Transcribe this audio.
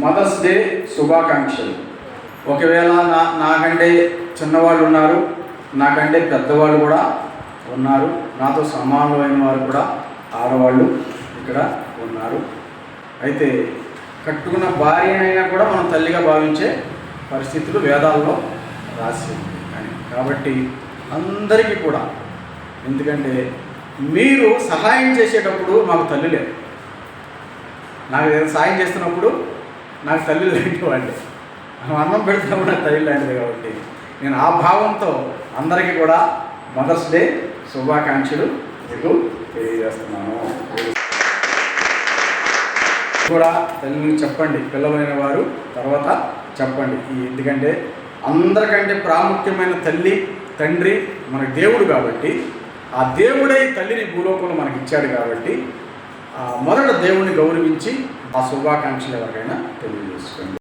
Mothers day శుభాకాంక్షలు. ఒకవేళ నా నాకంటే చిన్నవాళ్ళు ఉన్నారు నాకంటే పెద్దవాళ్ళు కూడా ఉన్నారు నాతో సమానమైన వారు కూడా ఆడవాళ్ళు ఇక్కడ ఉన్నారు. అయితే కట్టుకున్న భార్యనైనా కూడా మనం తల్లిగా భావించే పరిస్థితులు వేదాల్లో రాసి కానీ కాబట్టి అందరికీ కూడా ఎందుకంటే మీరు సహాయం చేసేటప్పుడు మాకు తల్లి లేదు. నాకు ఏదైనా సాయం చేస్తున్నప్పుడు నాకు తల్లి లాంటి వాళ్ళే మనం అన్నం పెడతాము నాకు తల్లి లాంటిది కాబట్టి. నేను ఆ భావంతో అందరికీ కూడా మదర్స్ డే శుభాకాంక్షలు మీకు తెలియజేస్తున్నాను. కూడా తల్లిని చెప్పండి పిల్లలైన వారు తర్వాత చెప్పండి. ఎందుకంటే అందరికంటే ప్రాముఖ్యమైన తల్లి తండ్రి మన దేవుడు కాబట్టి ఆ దేవుడే తల్లిని భూలోకంలో మనకి ఇచ్చాడు కాబట్టి మొదట దేవుణ్ణి గౌరవించి ఆ శుభాకాంక్షలు ఎవరికైనా తెలియజేసుకోండి.